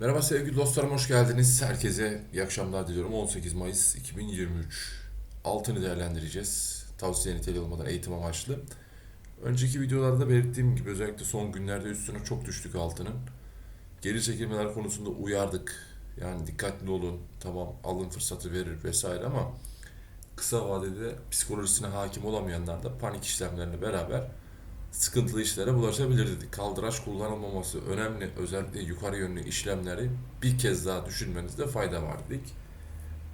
Merhaba sevgili dostlarım, hoş geldiniz. Herkese iyi akşamlar diliyorum. 18 Mayıs 2023. Altını değerlendireceğiz. Tavsiye niteliği olmadan eğitim amaçlı. Önceki videolarda belirttiğim gibi özellikle son günlerde üstüne çok düştük altının. Geri çekilmeler konusunda uyardık. Yani dikkatli olun, tamam alın fırsatı verir vesaire ama kısa vadede psikolojisine hakim olamayanlar da panik işlemlerle beraber sıkıntılı işlere bulaşabilir dedik. Kaldıraç kullanılmaması önemli. Özellikle yukarı yönlü işlemleri bir kez daha düşünmenizde fayda var dedik.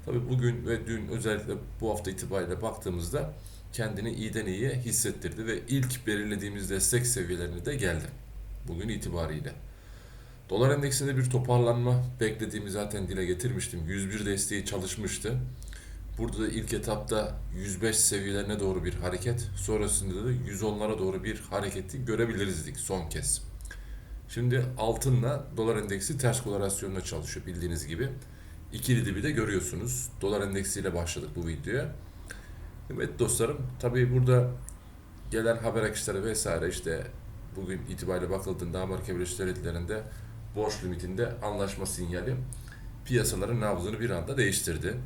Tabi bugün ve dün özellikle bu hafta itibariyle baktığımızda kendini iyiden iyiye hissettirdi ve ilk belirlediğimiz destek seviyelerine de geldi. Bugün itibariyle. Dolar endeksinde bir toparlanma beklediğimi zaten dile getirmiştim. 101 desteği çalışmıştı. Burada da ilk etapta 105 seviyelerine doğru bir hareket, sonrasında da 110'lara doğru bir hareketi görebiliriz son kez. Şimdi altınla dolar endeksi ters korelasyonla çalışıyor bildiğiniz gibi. İkili dibi de görüyorsunuz. Dolar endeksiyle başladık bu videoya. Evet dostlarım, tabii burada gelen haber akışları vesaire işte bugün itibariyle bakıldığında Amerika Birleşik Devletleri'nde borç limitinde anlaşma sinyali piyasaların nabzını bir anda değiştirdi.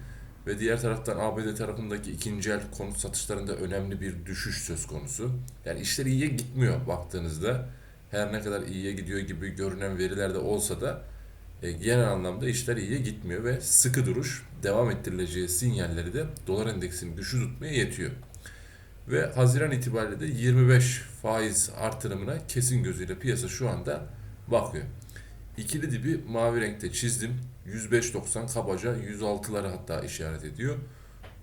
Ve diğer taraftan ABD tarafındaki ikinci el konut satışlarında önemli bir düşüş söz konusu. Yani işler iyiye gitmiyor baktığınızda. Her ne kadar iyiye gidiyor gibi görünen verilerde olsa da e, genel anlamda işler iyiye gitmiyor ve sıkı duruş devam ettirileceği sinyalleri de dolar endeksini düşü tutmaya yetiyor. Ve Haziran itibariyle de 25 faiz artırımına kesin gözüyle piyasa şu anda bakıyor. İkili dibi mavi renkte çizdim. 105.90 kabaca 106'ları hatta işaret ediyor.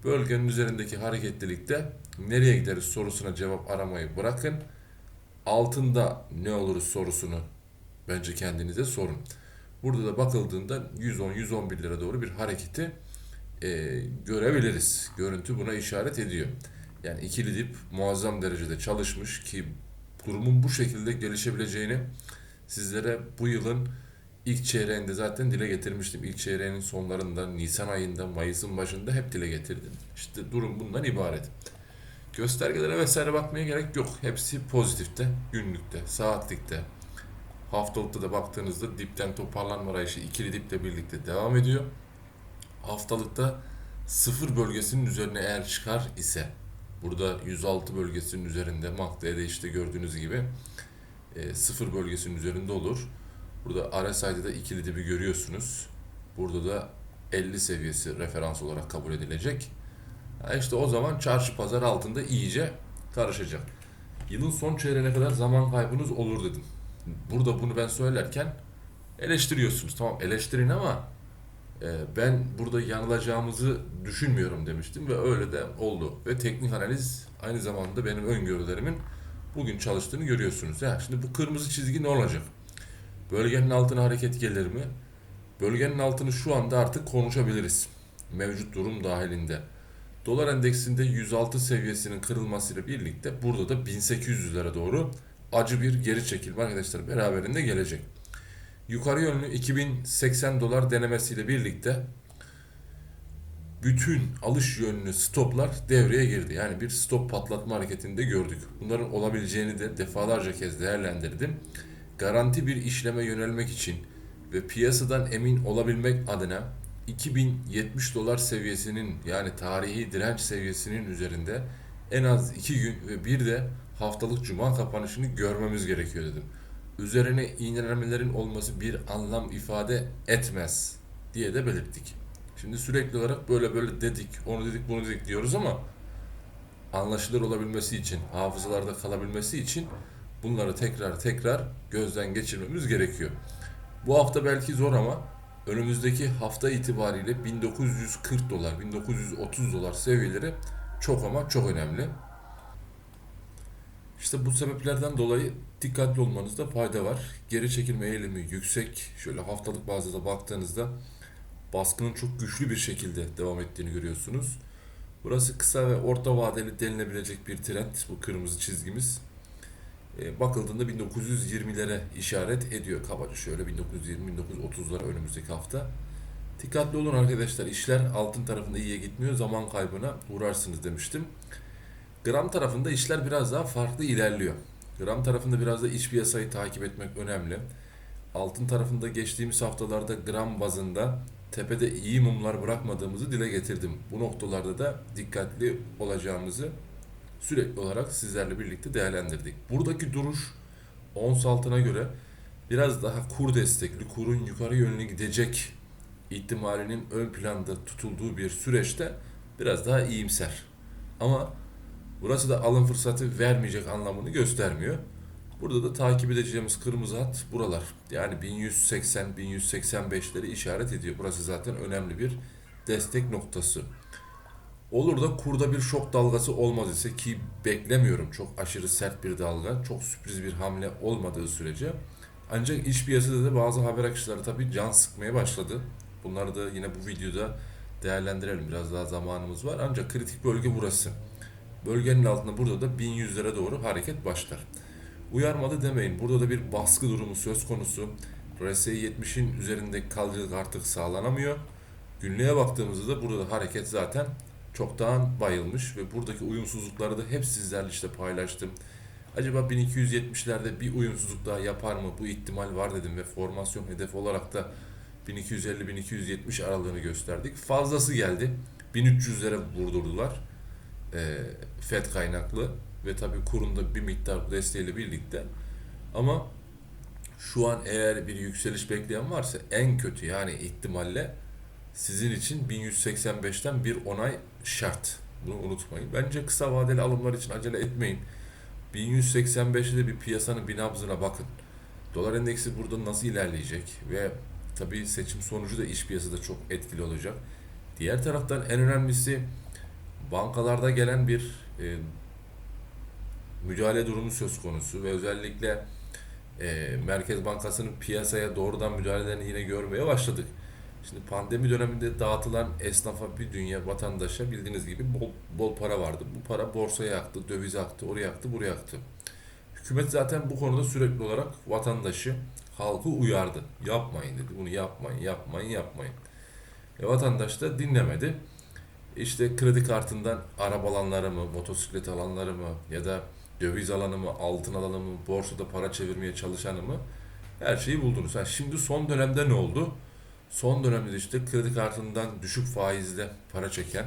Bölgenin üzerindeki hareketlilikte nereye gideriz sorusuna cevap aramayı bırakın. Altında ne oluruz sorusunu bence kendinize sorun. Burada da bakıldığında 110-111 lira doğru bir hareketi e, görebiliriz. Görüntü buna işaret ediyor. Yani ikili dip muazzam derecede çalışmış ki durumun bu şekilde gelişebileceğini sizlere bu yılın ilk çeyreğinde zaten dile getirmiştim. İlk çeyreğinin sonlarında, Nisan ayında, Mayıs'ın başında hep dile getirdim. İşte durum bundan ibaret. Göstergelere vesaire bakmaya gerek yok. Hepsi pozitifte, günlükte, saatlikte. Haftalıkta da baktığınızda dipten toparlanma arayışı ikili diple birlikte devam ediyor. Haftalıkta sıfır bölgesinin üzerine eğer çıkar ise burada 106 bölgesinin üzerinde MACD'de işte gördüğünüz gibi e, sıfır bölgesinin üzerinde olur. Burada RSI'de de ikili dibi görüyorsunuz. Burada da 50 seviyesi referans olarak kabul edilecek. Ha işte o zaman çarşı pazar altında iyice karışacak. Yılın son çeyreğine kadar zaman kaybınız olur dedim. Burada bunu ben söylerken eleştiriyorsunuz. Tamam eleştirin ama e, ben burada yanılacağımızı düşünmüyorum demiştim ve öyle de oldu. Ve teknik analiz aynı zamanda benim öngörülerimin bugün çalıştığını görüyorsunuz. Ya şimdi bu kırmızı çizgi ne olacak? Bölgenin altına hareket gelir mi? Bölgenin altını şu anda artık konuşabiliriz. Mevcut durum dahilinde. Dolar endeksinde 106 seviyesinin kırılmasıyla birlikte burada da 1800'lere doğru acı bir geri çekilme arkadaşlar beraberinde gelecek. Yukarı yönlü 2080 dolar denemesiyle birlikte bütün alış yönlü stoplar devreye girdi. Yani bir stop patlatma hareketinde gördük. Bunların olabileceğini de defalarca kez değerlendirdim. Garanti bir işleme yönelmek için ve piyasadan emin olabilmek adına 2070 dolar seviyesinin yani tarihi direnç seviyesinin üzerinde en az 2 gün ve bir de haftalık cuma kapanışını görmemiz gerekiyor dedim. Üzerine iğnelemelerin olması bir anlam ifade etmez diye de belirttik. Şimdi sürekli olarak böyle böyle dedik, onu dedik, bunu dedik diyoruz ama anlaşılır olabilmesi için, hafızalarda kalabilmesi için bunları tekrar tekrar gözden geçirmemiz gerekiyor. Bu hafta belki zor ama önümüzdeki hafta itibariyle 1940 dolar, 1930 dolar seviyeleri çok ama çok önemli. İşte bu sebeplerden dolayı dikkatli olmanızda fayda var. Geri çekilme eğilimi yüksek. Şöyle haftalık bazda da baktığınızda baskının çok güçlü bir şekilde devam ettiğini görüyorsunuz. Burası kısa ve orta vadeli denilebilecek bir trend. Bu kırmızı çizgimiz. E, bakıldığında 1920'lere işaret ediyor kabaca şöyle 1920-1930'lara önümüzdeki hafta. Dikkatli olun arkadaşlar işler altın tarafında iyiye gitmiyor zaman kaybına uğrarsınız demiştim. Gram tarafında işler biraz daha farklı ilerliyor. Gram tarafında biraz da iç piyasayı takip etmek önemli. altın tarafında geçtiğimiz haftalarda gram bazında tepede iyi mumlar bırakmadığımızı dile getirdim. Bu noktalarda da dikkatli olacağımızı sürekli olarak sizlerle birlikte değerlendirdik. Buradaki duruş ons altına göre biraz daha kur destekli, kurun yukarı yönlü gidecek ihtimalinin ön planda tutulduğu bir süreçte biraz daha iyimser. Ama burası da alım fırsatı vermeyecek anlamını göstermiyor. Burada da takip edeceğimiz kırmızı hat buralar. Yani 1180-1185'leri işaret ediyor. Burası zaten önemli bir destek noktası. Olur da kurda bir şok dalgası olmaz ise ki beklemiyorum çok aşırı sert bir dalga, çok sürpriz bir hamle olmadığı sürece. Ancak iş piyasada da bazı haber akışları tabii can sıkmaya başladı. Bunları da yine bu videoda değerlendirelim. Biraz daha zamanımız var. Ancak kritik bölge burası. Bölgenin altında burada da 1100'lere doğru hareket başlar. Uyarmadı demeyin. Burada da bir baskı durumu söz konusu. RSI 70'in üzerindeki kalıcılık artık sağlanamıyor. Günlüğe baktığımızda da burada hareket zaten çoktan bayılmış ve buradaki uyumsuzlukları da hep sizlerle işte paylaştım. Acaba 1270'lerde bir uyumsuzluk daha yapar mı? Bu ihtimal var dedim ve formasyon hedefi olarak da 1250-1270 aralığını gösterdik. Fazlası geldi. 1300'lere vurdurdular. Ee, FED kaynaklı ve tabii kurunda bir miktar desteğiyle birlikte. Ama şu an eğer bir yükseliş bekleyen varsa en kötü yani ihtimalle sizin için 1185'ten bir onay şart. Bunu unutmayın. Bence kısa vadeli alımlar için acele etmeyin. 1185'te de bir piyasanın bir nabzına bakın. Dolar endeksi burada nasıl ilerleyecek ve tabii seçim sonucu da iş piyasada çok etkili olacak. Diğer taraftan en önemlisi bankalarda gelen bir e, müdahale durumu söz konusu ve özellikle e, Merkez Bankası'nın piyasaya doğrudan müdahalelerini yine görmeye başladık. Şimdi pandemi döneminde dağıtılan esnafa bir dünya vatandaşa bildiğiniz gibi bol, bol para vardı. Bu para borsaya aktı, dövize aktı, oraya aktı, buraya aktı. Hükümet zaten bu konuda sürekli olarak vatandaşı, halkı uyardı. Yapmayın dedi. Bunu yapmayın, yapmayın, yapmayın. E, vatandaş da dinlemedi. İşte kredi kartından araba alanları mı, motosiklet alanları mı ya da döviz alanı mı, altın alanı mı, borsada para çevirmeye çalışanı mı her şeyi buldunuz. Yani şimdi son dönemde ne oldu? Son dönemde işte kredi kartından düşük faizle para çeken,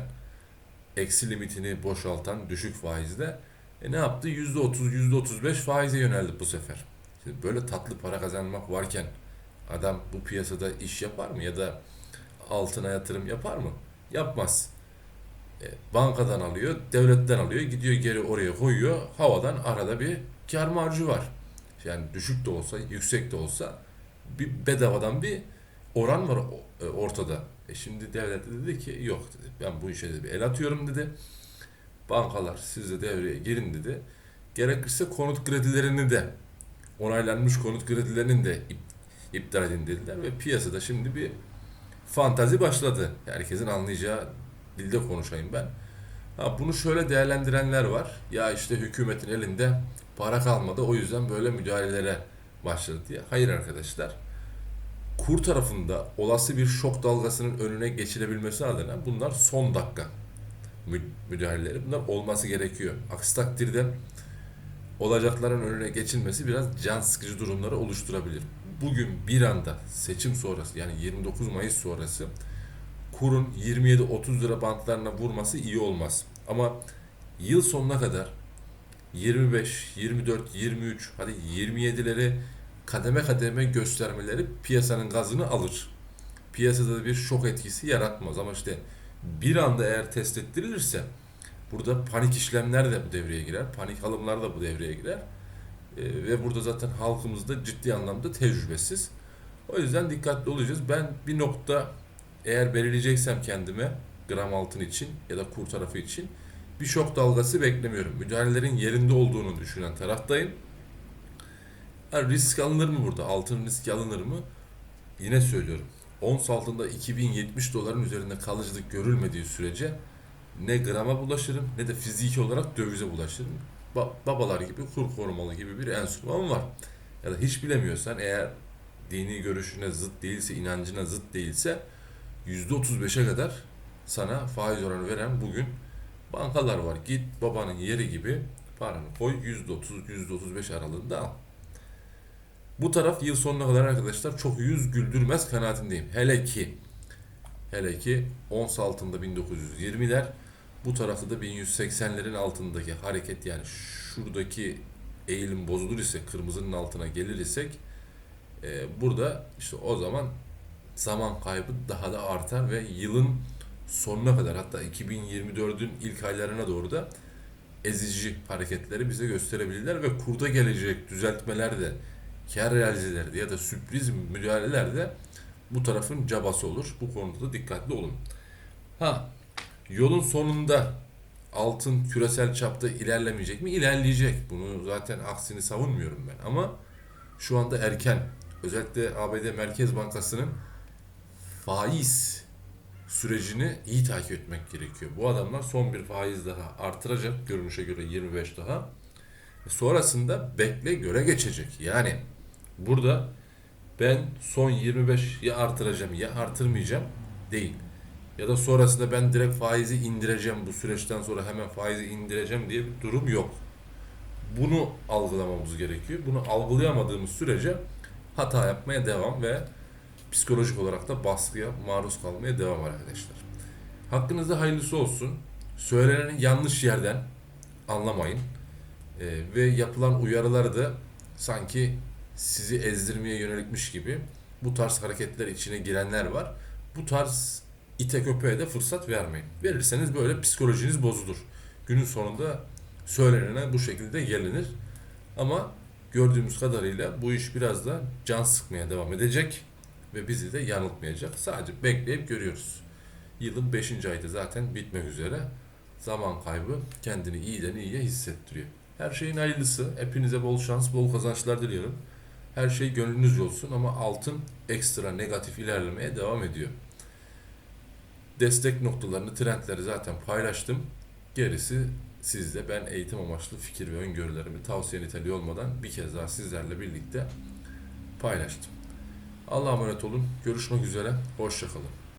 eksi limitini boşaltan düşük faizle e ne yaptı? %30, %35 faize yöneldi bu sefer. Şimdi böyle tatlı para kazanmak varken adam bu piyasada iş yapar mı ya da altına yatırım yapar mı? Yapmaz. E, bankadan alıyor, devletten alıyor, gidiyor geri oraya koyuyor. Havadan arada bir kar marjı var. Yani düşük de olsa, yüksek de olsa bir bedavadan bir oran var e, ortada. E şimdi devlet de dedi ki yok dedi. Ben bu işe dedi bir el atıyorum dedi. Bankalar siz de devreye girin dedi. Gerekirse konut kredilerini de onaylanmış konut kredilerinin de ip- iptal edin dediler ve piyasada şimdi bir fantazi başladı. Herkesin anlayacağı dilde konuşayım ben. Ha, bunu şöyle değerlendirenler var. Ya işte hükümetin elinde para kalmadı o yüzden böyle müdahalelere başladı diye. Hayır arkadaşlar. Kur tarafında olası bir şok dalgasının önüne geçilebilmesi adına bunlar son dakika mü- müdahaleleri. Bunlar olması gerekiyor. Aksi takdirde olacakların önüne geçilmesi biraz can sıkıcı durumları oluşturabilir. Bugün bir anda seçim sonrası yani 29 Mayıs sonrası kurun 27-30 lira bantlarına vurması iyi olmaz. Ama yıl sonuna kadar 25, 24, 23 hadi 27'leri kademe kademe göstermeleri piyasanın gazını alır. Piyasada bir şok etkisi yaratmaz ama işte bir anda eğer test ettirilirse burada panik işlemler de bu devreye girer. Panik alımlar da bu devreye girer. Ee, ve burada zaten halkımız da ciddi anlamda tecrübesiz. O yüzden dikkatli olacağız. Ben bir nokta eğer belirleyeceksem kendime gram altın için ya da kur tarafı için bir şok dalgası beklemiyorum. Müdahalelerin yerinde olduğunu düşünen taraftayım. Ha, risk alınır mı burada? Altın riski alınır mı? Yine söylüyorum. Ons altında 2070 doların üzerinde kalıcılık görülmediği sürece ne grama bulaşırım ne de fiziki olarak dövize bulaşırım. Ba- babalar gibi kur korumalı gibi bir enstrüman var. Ya da hiç bilemiyorsan eğer dini görüşüne zıt değilse, inancına zıt değilse %35'e kadar sana faiz oranı veren bugün bankalar var. Git babanın yeri gibi paranı koy %30, %35 aralığında al. Bu taraf yıl sonuna kadar arkadaşlar çok yüz güldürmez kanaatindeyim. Hele ki hele ki ons altında 1920'ler bu tarafta da 1180'lerin altındaki hareket yani şuradaki eğilim bozulur ise kırmızının altına gelir isek e, burada işte o zaman zaman kaybı daha da artar ve yılın sonuna kadar hatta 2024'ün ilk aylarına doğru da ezici hareketleri bize gösterebilirler ve kurda gelecek düzeltmeler de kar realizeleri ya da sürpriz müdahaleler de bu tarafın cabası olur. Bu konuda da dikkatli olun. Ha yolun sonunda altın küresel çapta ilerlemeyecek mi? İlerleyecek. Bunu zaten aksini savunmuyorum ben. Ama şu anda erken. Özellikle ABD Merkez Bankası'nın faiz sürecini iyi takip etmek gerekiyor. Bu adamlar son bir faiz daha artıracak görünüşe göre 25 daha. Sonrasında bekle göre geçecek. Yani burada ben son 25 ya artıracağım ya artırmayacağım değil. Ya da sonrasında ben direkt faizi indireceğim bu süreçten sonra hemen faizi indireceğim diye bir durum yok. Bunu algılamamız gerekiyor. Bunu algılayamadığımız sürece hata yapmaya devam ve psikolojik olarak da baskıya maruz kalmaya devam arkadaşlar. Hakkınızda hayırlısı olsun. Söyleneni yanlış yerden anlamayın. Ee, ve yapılan uyarıları da sanki sizi ezdirmeye yönelikmiş gibi bu tarz hareketler içine girenler var. Bu tarz ite köpeğe de fırsat vermeyin. Verirseniz böyle psikolojiniz bozulur. Günün sonunda söylenene bu şekilde gelinir. Ama gördüğümüz kadarıyla bu iş biraz da can sıkmaya devam edecek ve bizi de yanıltmayacak. Sadece bekleyip görüyoruz. Yılın 5. ayda zaten bitmek üzere. Zaman kaybı kendini iyiden iyiye hissettiriyor. Her şeyin hayırlısı. Hepinize bol şans, bol kazançlar diliyorum. Her şey gönlünüzce olsun ama altın ekstra negatif ilerlemeye devam ediyor. Destek noktalarını, trendleri zaten paylaştım. Gerisi sizde. Ben eğitim amaçlı fikir ve öngörülerimi tavsiye niteliği olmadan bir kez daha sizlerle birlikte paylaştım. Allah'a emanet olun. Görüşmek üzere. Hoşçakalın.